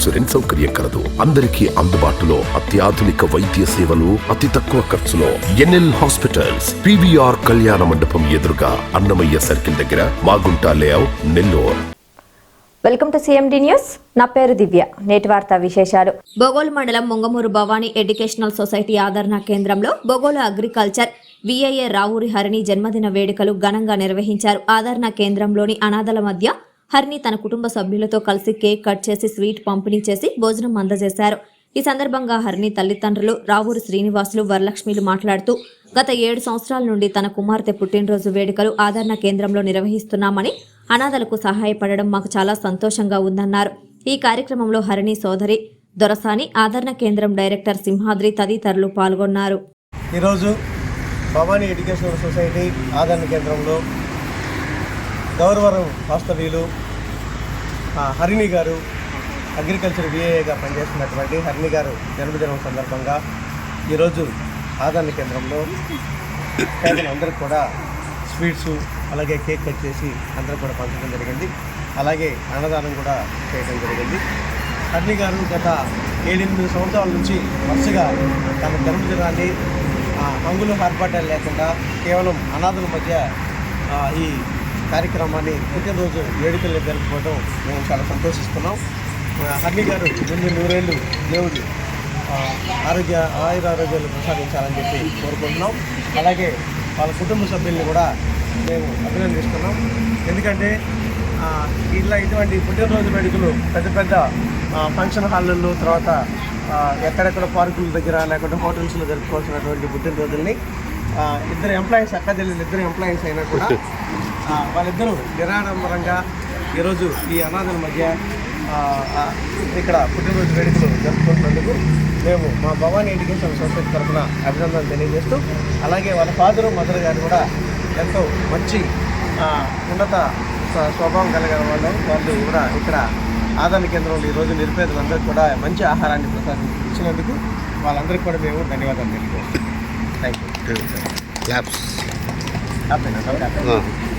Insurance సౌకర్యం కలదు. అందరికీ అందుబాటులో అత్యాధునిక వైద్య సేవలు అతి తక్కువ ఖర్చులో. ఎన్ఎల్ హాస్పిటల్స్ పివిఆర్ కళ్యాణ మండపం ఎదురుగా అన్నమయ్య సర్కిల్ దగ్గర Magunta layout Nellore. Welcome to CMD news. నా పేరు దివ్య. నేటి వార్తా విశేషాలు. బొగోలు మండలం ముంగమూరు భవానీ ఎడ్యుకేషనల్ సొసైటీ ఆదరణ కేంద్రంలో బొగోలు అగ్రికల్చర్ విఐఏ రావూరి హరిణి జన్మదిన వేడుకలు ఘనంగా నిర్వహించారు. ఆదరణ కేంద్రంలోని అనాథల మధ్య హరిణి తన కుటుంబ సభ్యులతో కలిసి కేక్ కట్ చేసి స్వీట్ పంపిణీ చేసి భోజనం అందజేశారు. ఈ సందర్భంగా హరిణి తల్లిదండ్రులు రావూరు శ్రీనివాసులు వరలక్ష్మిలు మాట్లాడుతూ గత ఏడు సంవత్సరాల నుండి తన కుమార్తె పుట్టినరోజు వేడుకలు ఆదరణ కేంద్రంలో నిర్వహిస్తున్నామని అనాథలకు సహాయపడడం మాకు చాలా సంతోషంగా ఉందన్నారు. ఈ కార్యక్రమంలో హరిణి సోదరి దొరసాని ఆదరణ కేంద్రం డైరెక్టర్ సింహాద్రి తదితరులు పాల్గొన్నారు. ఈరోజు భవానీ ఎడ్యుకేషనల్ సొసైటీ ఆదరణ కేంద్రంలో గౌరవరం వాస్తవ్యులు హరిణి గారు అగ్రికల్చర్ విఏగా పనిచేస్తున్నటువంటి హరిణి గారు జన్మదినం సందర్భంగా ఈరోజు ఆదరణ కేంద్రంలో అందరికి కూడా స్వీట్స్ అలాగే కేక్ కట్ చేసి అందరూ కూడా పంచడం జరిగింది. అలాగే అన్నదానం కూడా చేయడం జరిగింది. హరిణి గారు గత ఏడెనిమిది సంవత్సరాల నుంచి వరుసగా తన జన్మదినాన్ని హంగులు ఆర్భాటాలు లేకుండా కేవలం అనాథుల మధ్య ఈ కార్యక్రమాన్ని పుట్టినరోజు వేడుకలు జరుపుకోవడం మేము చాలా సంతోషిస్తున్నాం. హర్ని గారు ముందు నూరేళ్ళు దేవుడు ఆరోగ్య ఆయుర ఆరోగ్యాలు ప్రసాదించాలని చెప్పి కోరుకుంటున్నాం. అలాగే వాళ్ళ కుటుంబ సభ్యుల్ని కూడా మేము అభినందిస్తున్నాం. ఎందుకంటే ఇట్లా ఇటువంటి పుట్టినరోజు వేడుకలు పెద్ద పెద్ద ఫంక్షన్ హాళ్ళల్లో తర్వాత ఎక్కడెక్కడ పార్కుల దగ్గర లేకుంటే హోటల్స్లో జరుపుకోవాల్సినటువంటి పుట్టినరోజుల్ని ఇద్దరు ఎంప్లాయీస్ అక్క చెల్లెలు ఇద్దరు ఎంప్లాయీస్ అయినా కూడా వాళ్ళిద్దరూ నిరాడంబరంగా ఈరోజు ఈ అనాథల మధ్య ఇక్కడ పుట్టినరోజు వేడుకలు జరుపుకుంటున్నందుకు మేము మా భవానీ ఎడ్యుకేషన్ సొసైటీ తరఫున అభినందనలు తెలియజేస్తూ అలాగే వాళ్ళ ఫాదరు మదర్ గారు కూడా ఎంతో మంచి ఉన్నత స్వ- స్వభావం కలిగిన వాళ్ళు వాళ్ళు కూడా ఇక్కడ ఆదరణ కేంద్రంలో ఈరోజు నిరుపేదలందరికీ కూడా మంచి ఆహారాన్ని ప్రసాదం ఇచ్చినందుకు వాళ్ళందరికీ కూడా మేము ధన్యవాదాలు తెలియజేస్తాం థ్యాంక్ యూ